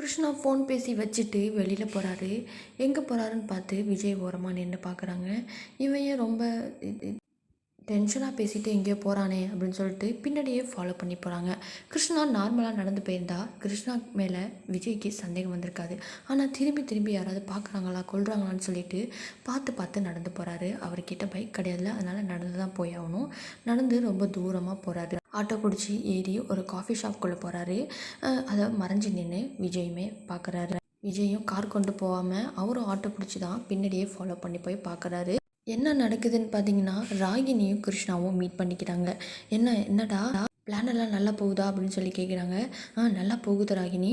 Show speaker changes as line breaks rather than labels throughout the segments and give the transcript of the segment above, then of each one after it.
Krishna phone பேசி வச்சுட்டு வெளியில் போகிறாரு எங்கே போகிறாருன்னு பார்த்து விஜய் ஓரமாக நின்று பார்க்குறாங்க இவன் ஏன் ரொம்ப டென்ஷனாக பேசிட்டு எங்கேயோ போகிறானே அப்படின்னு சொல்லிட்டு பின்னாடியே ஃபாலோ பண்ணி போகிறாங்க கிருஷ்ணா நார்மலாக நடந்து போயிருந்தா கிருஷ்ணா மேலே விஜய்க்கு சந்தேகம் வந்திருக்காது. ஆனால் திரும்பி திரும்பி யாராவது பார்க்குறாங்களா கொள்றாங்களான்னு சொல்லிட்டு பார்த்து பார்த்து நடந்து போகிறாரு அவர்கிட்ட பைக் கிடையாதுல அதனால் நடந்து தான் போய் ஆகணும். நடந்து ரொம்ப தூரமாக போகிறாரு ஆட்டோ பிடிச்சி ஏறி ஒரு காஃபி ஷாப்குள்ளே போகிறாரு அதை மறைஞ்சு நின்று விஜயுமே பார்க்குறாரு விஜயும் கார் கொண்டு போகாமல் அவரும் ஆட்டோ பிடிச்சி தான் பின்னாடியே ஃபாலோ பண்ணி போய் பார்க்குறாரு என்ன நடக்குதுன்னு பார்த்தீங்கன்னா ராகினியும் கிருஷ்ணாவும் மீட் பண்ணிக்கிறாங்க. என்ன என்னடா? பிளான் எல்லாம் நல்லா போகுதா அப்படின்னு சொல்லி கேட்குறாங்க ஆ நல்லா போகுது ராகினி.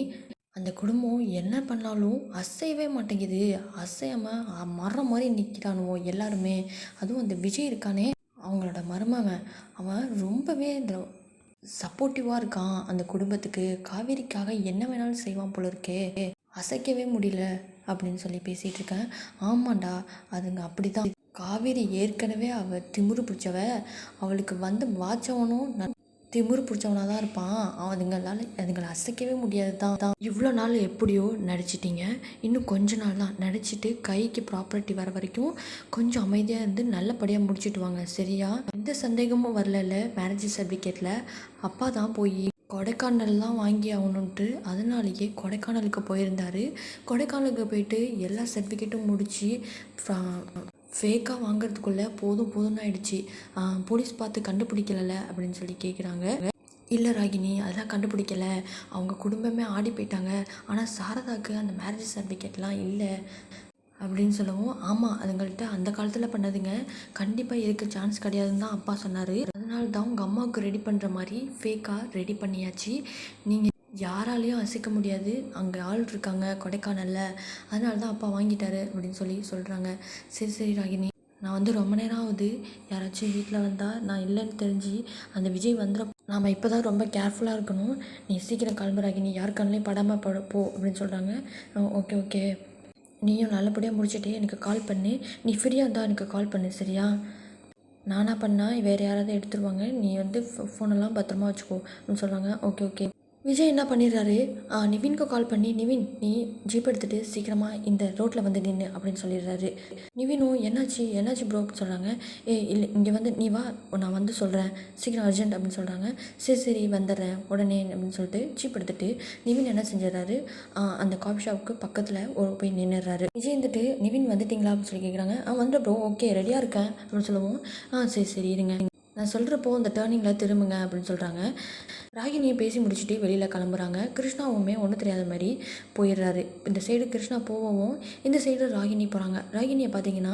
அந்த குடும்பம் என்ன பண்ணாலும் அசையவே மாட்டேங்குது. அசையாமல் மரம் மாதிரி நிற்கிறானுவோ எல்லாருமே. அதுவும் அந்த விஜய் இருக்கானே அவங்களோட மருமவன் அவன் ரொம்பவே இந்த சப்போர்ட்டிவாக இருக்கான் அந்த குடும்பத்துக்கு. காவேரிக்காக என்ன வேணாலும் செய்வான் போல இருக்கே. அசைக்கவே முடியல அப்படின்னு சொல்லி பேசிகிட்டு இருக்கேன். ஆமாண்டா அதுங்க அப்படி தான் காவேரி ஏற்கனவே அவள் திமிரு பிடிச்சவ. அவளுக்கு வந்து வாச்சவனும் ந திமிரு பிடிச்சவனாக தான் இருப்பான். அதுங்களால் அதுங்களை அசைக்கவே முடியாது தான் தான் இவ்வளோ நாள் எப்படியோ நடிச்சிட்டிங்க. இன்னும் கொஞ்ச நாள் தான். நடிச்சிட்டு கைக்கு ப்ராப்பர்ட்டி வர வரைக்கும் கொஞ்சம் அமைதியாக இருந்து நல்லபடியாக முடிச்சுட்டு வாங்க. சரியா? எந்த சந்தேகமும் வரல மேரேஜ் சர்டிஃபிகேட்டில் அப்பா தான் போய் கொடைக்கானல்லாம் வாங்கி ஆகணுன்ட்டு அதனாலேயே கொடைக்கானலுக்கு போயிருந்தார். கொடைக்கானலுக்கு போயிட்டு எல்லா சர்டிஃபிகேட்டும் முடித்து ஃபேக்காக வாங்குறதுக்குள்ளே போதும் போதும்னு ஆயிடுச்சு போலீஸ் பார்த்து கண்டுபிடிக்கல அப்படின்னு சொல்லி கேட்குறாங்க இல்லை ராகினி அதெல்லாம் கண்டுபிடிக்கல. அவங்க குடும்பமே ஆடி போயிட்டாங்க. ஆனால் சாரதாக்கு அந்த மேரேஜ் சர்டிஃபிகேட்லாம் இல்லை அப்படின்னு சொல்லவும் ஆமாம் அதுங்கள்ட்ட அந்த காலத்தில் பண்ணதுங்க. கண்டிப்பாக இருக்க சான்ஸ் கிடையாதுன்னு தான் அப்பா சொன்னார். அதனால தான் உங்கள் அம்மாவுக்கு ரெடி பண்ணுற மாதிரி ஃபேக்காக ரெடி பண்ணியாச்சு. நீங்கள் யாராலையும் அசைக்க முடியாது. அங்கே ஆள் இருக்காங்க கொடைக்கானலில். அதனால தான் அப்பா வாங்கிட்டாரு அப்படின்னு சொல்லி சொல்கிறாங்க சரி சரி ராகினி. நான் வந்து ரொம்ப நேரம் ஆகுது. யாராச்சும் வீட்டில் வந்தால் நான் இல்லைன்னு தெரிஞ்சு அந்த விஜய் வந்துட நாம் இப்போ தான் ரொம்ப கேர்ஃபுல்லாக இருக்கணும். நீ சீக்கிரம் கிளம்பு ராகினி. யார் கண்ணிலையும் படாமல் பட போ அப்படின்னு சொல்கிறாங்க ஓகே ஓகே நீயும் நல்லபடியாக முடிச்சுட்டு எனக்கு கால் பண்ணு. நீ ஃப்ரீயாக இருந்தால் எனக்கு கால் பண்ணு சரியா? நானாக பண்ணால் வேறு யாராவது எடுத்துருவாங்க. நீ வந்து ஃபோனெல்லாம் பத்திரமா வச்சுக்கோ அப்படின்னு சொல்கிறாங்க ஓகே ஓகே விஜய் என்ன பண்ணிடுறாரு? நிவின்க்கு கால் பண்ணி நிவின் நீ ஜீப் எடுத்துகிட்டு சீக்கிரமாக இந்த ரோட்டில் வந்து நின்று அப்படின்னு சொல்லிடுறாரு. நிவினும் என்னாச்சு? என்னாச்சு ப்ரோ அப்படின்னு சொல்கிறாங்க ஏ இல்லை இங்கே வந்து நீ வா நான் வந்து சொல்கிறேன் சீக்கிரம் அர்ஜென்ட் அப்படின்னு சொல்கிறாங்க சரி சரி வந்துடுறேன். உடனே அப்படின்னு சொல்லிட்டு ஜீப் எடுத்துகிட்டு நிவின் என்ன செஞ்சிடறாரு? அந்த காஃபி ஷாப்புக்கு பக்கத்தில் ஒரு போய் நின்றுறாரு விஜய் வந்துட்டு நிவின் வந்துட்டிங்களா? அப்படின்னு சொல்லி கேட்குறாங்க ஆ வந்துட்டு ப்ரோ ஓகே ரெடியாக இருக்கேன் அப்படின்னு சொல்லுவோம். ஆ சரி சரி இருங்க. நான் சொல்கிறப்போ அந்த டேர்னிங்கில் திரும்புங்க அப்படின்னு சொல்கிறாங்க ராகினியை பேசி முடிச்சுட்டு வெளியில் கிளம்புறாங்க. கிருஷ்ணாவுமே ஒன்றும் தெரியாத மாதிரி போயிடுறாரு. இந்த சைடு கிருஷ்ணா போகவும் இந்த சைடு ராகினி போகிறாங்க ராகினியை பார்த்தீங்கன்னா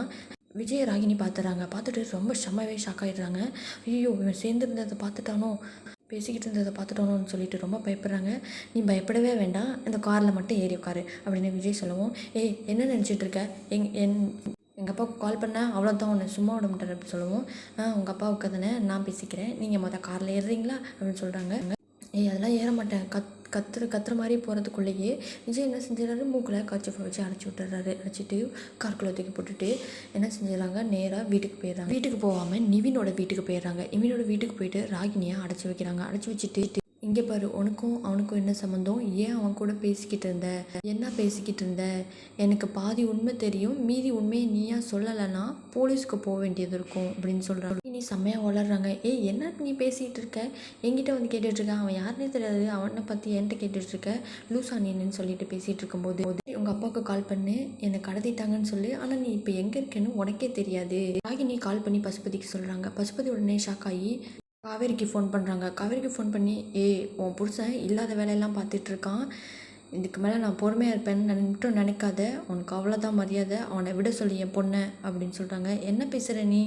விஜய ராகினி பார்த்துறாங்க. பார்த்துட்டு ரொம்ப செம்மவே ஷாக் ஆகிடுறாங்க ஐயோ இவன் சேர்ந்துருந்ததை பார்த்துட்டானோ? பேசிக்கிட்டு இருந்ததை பார்த்துட்டோன்னு சொல்லிட்டு ரொம்ப பயப்படுறாங்க. நீ பயப்படவே வேண்டாம். இந்த காரில் மட்டும் ஏறி உட்காரு அப்படின்னு விஜய் சொல்லவும். ஏய் என்ன நினச்சிட்டு இருக்க? எங் என் எங்கள் அப்பாவுக்கு கால் பண்ணேன் அவ்வளோதான் உன்னை சும்மா விட மாட்டார் அப்படின்னு சொல்லுவோம். உங்கள் அப்பாவுக்கு தானே நான் பேசிக்கிறேன். நீங்கள் மொதல் காரில் ஏறுறீங்களா அப்படின்னு சொல்கிறாங்க ஏய் அதெல்லாம் ஏற மாட்டேன். கத் கத்துற கத்துற மாதிரி போகிறதுக்குள்ளேயே விஜய் என்ன செஞ்சிடறாரு? மூக்கில் காய்ச்சி வச்சு அடைச்சி விட்டுறாரு. அடைச்சிட்டு கார்க்குள்ளே தூக்கி போட்டுட்டு என்ன செஞ்சிடறாங்க? நேராக வீட்டுக்கு போயிடுறாங்க. வீட்டுக்கு போகாமல் நிவினோட வீட்டுக்கு போயிடுறாங்க. நிவினோட வீட்டுக்கு போயிட்டு ராகினியை அடைச்சி வைக்கிறாங்க. அடைச்சி வச்சுட்டு இங்கே பாரு உனக்கும் அவனுக்கும் என்ன சம்மந்தம் ஏன் அவன் கூட பேசிக்கிட்டு இருந்த? என்ன பேசிக்கிட்டு இருந்த? எனக்கு பாதி உண்மை தெரியும் மீதி உண்மையை நீயா சொல்லலைன்னா போலீஸ்க்கு போக வேண்டியது இருக்கும் அப்படின்னு சொல்கிறாங்க நீ செம்மையாக வளர்றாங்க. ஏய் என்ன நீ பேசிகிட்டு இருக்க? என்கிட்ட வந்து கேட்டுட்ருக்க. அவன் யாருனே தெரியாது. அவனை பற்றி என்கிட்ட கேட்டுட்ருக்க. லூசா நீன்னு சொல்லிட்டு பேசிகிட்டு இருக்கும்போது உங்கள் அப்பாவுக்கு கால் பண்ணு. என்னை கடத்திட்டாங்கன்னு சொல்லி. ஆனால் நீ இப்போ எங்கே இருக்கேன்னு உனக்கே தெரியாது. ஆகி நீ கால் பண்ணி பசுபதிக்கு சொல்கிறாங்க பசுபதி உடனே ஷாக் ஆகி காவேரிக்கு ஃபோன் பண்ணுறாங்க காவேரிக்கு ஃபோன் பண்ணி ஏய் உன் புருஷன் இல்லாத வேலையெல்லாம் பார்த்துட்ருக்கான். இதுக்கு மேலே நான் பொறுமையாக இருப்பேன்னு மட்டும் நினைக்காத. உனக்கு அவ்வளோதான் மரியாதை. அவனை விட சொல்லி என் பொண்ணை. அப்படின்னு சொல்கிறாங்க என்ன பேசுகிற நீ?